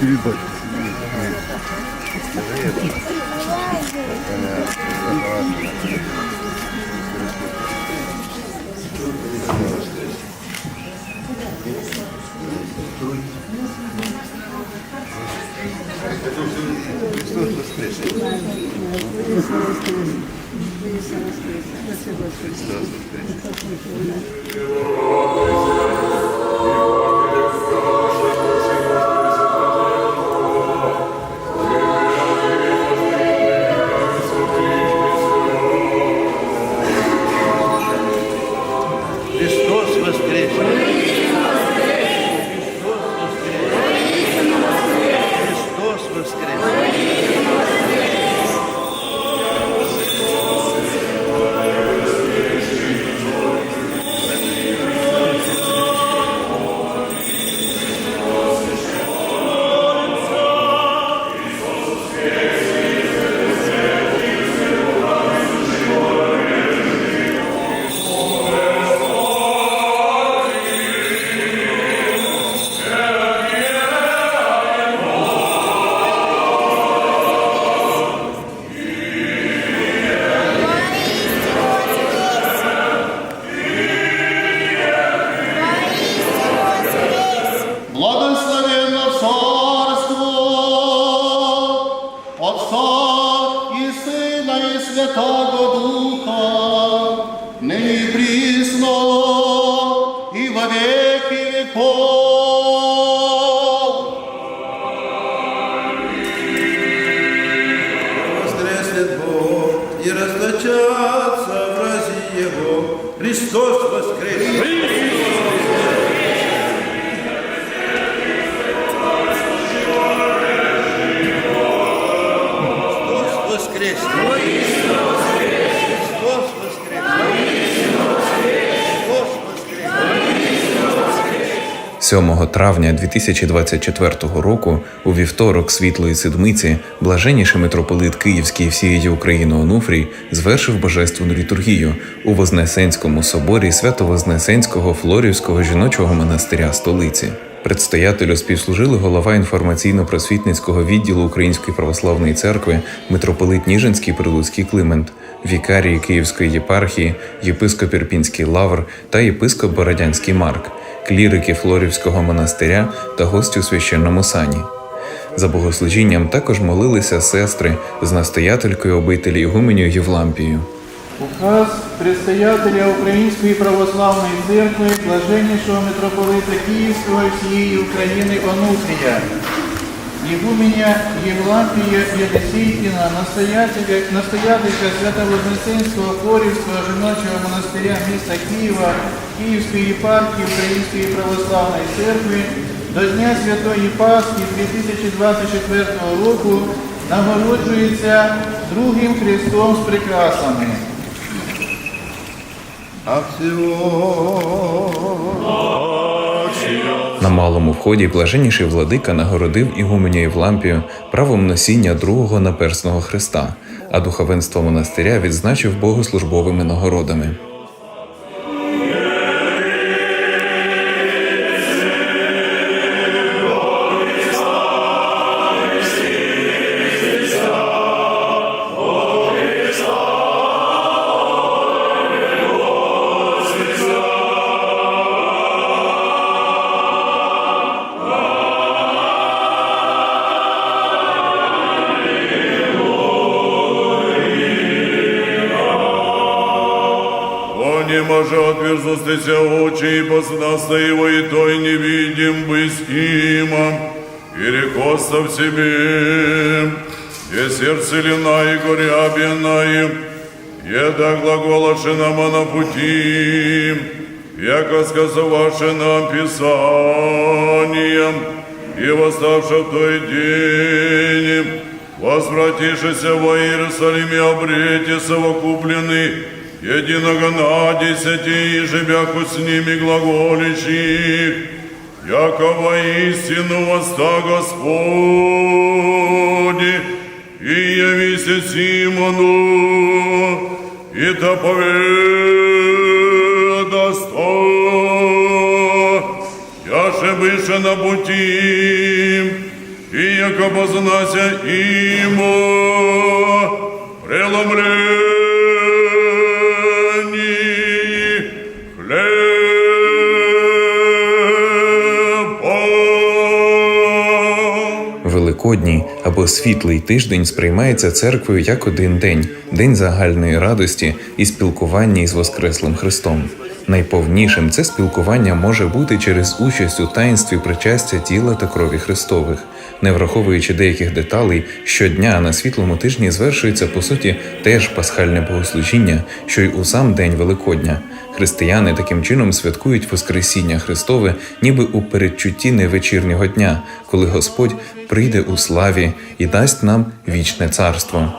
Передача. Thank you. Христос ныне и присно и во веки веков. Воскреснет Бог и расточатся в разе Его. Христос воскрес! Христос воскрес! Христос воскрес! 7 травня 2024 року, у вівторок Світлої Седмиці, блаженніший митрополит Київський всієї України Онуфрій звершив божественну літургію у Вознесенському соборі Свято-Вознесенського Флорівського жіночого монастиря столиці. Предстоятелю співслужили голова інформаційно-просвітницького відділу Української православної церкви митрополит Ніжинський Прилуцький Климент, вікарії Київської єпархії, єпископ Ірпінський Лавр та єпископ Бородянський Марк, клірики Флорівського монастиря та гості у священному сані. За богослужінням також молилися сестри з настоятелькою обителі Ігуменю Євлампією. Указ предстоятеля Української православної церкви, блаженнішого митрополита Київського всієї України Онуфрія, Ігуменя Євлампія настоятеля, настоятелька Свято-Вознесенського Хорівського жіночого монастиря міста Києва, Київської єпархії Української православної церкви до Дня Святої Пасхи 2024 року нагороджується другим хрестом з прикрасами. На малому вході блаженніший владика нагородив ігуменя Євлампію правом носіння другого наперсного хреста, а духовенство монастиря відзначив богослужбовими нагородами. Може отверзустися очі, і познаться его, и той не видим близким, и рекоста в себе, и сердце лина и горябина, еда глаголаше нам на пути, яко сказаваше нам Писанием, и восставши в той день, возвратившися во Иерусалиме, обрете совокупленный, единого на десяти, живяху с ними глаголищих, яко воистину воста Господи, и явися Симону, и то поведасто, яше бише на пути, и яко познася имо, преломлені Великодній або світлий тиждень сприймається церквою як один день день загальної радості і спілкування із Воскреслим Христом. Найповнішим це спілкування може бути через участь у таїнстві причастя тіла та крові Христових. Не враховуючи деяких деталей, щодня на світлому тижні звершується по суті теж пасхальне богослужіння, що й у сам день Великодня. Християни таким чином святкують Воскресіння Христове, ніби у передчутті невечірнього дня, коли Господь прийде у славі і дасть нам вічне царство.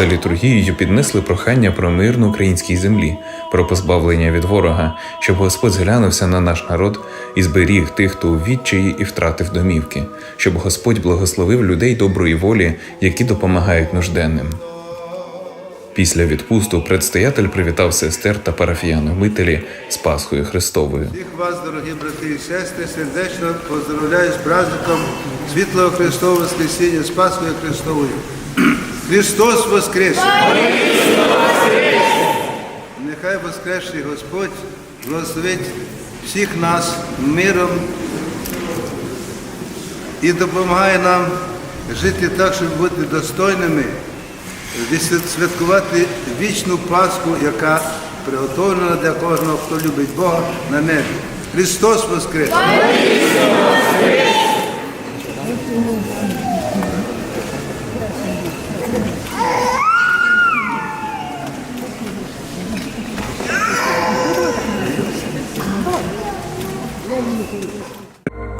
За літургією піднесли прохання про мир на українській землі, про позбавлення від ворога, щоб Господь зглянувся на наш народ і зберіг тих, хто у відчаї і втратив домівки, щоб Господь благословив людей доброї волі, які допомагають нужденним. Після відпусту предстоятель привітав сестер та парафіян-мителі з Пасхою Христовою. Всіх вас, дорогі брати і сестри, сердечно поздравляю з праздником Світлого Христового Воскресіння, з Пасхою Христовою. Христос Воскрес! Нехай Воскресший Господь благословить всіх нас миром і допомагає нам жити так, щоб бути достойними, святкувати вічну Пасху, яка приготовлена для кожного, хто любить Бога на небі. Христос Воскрес!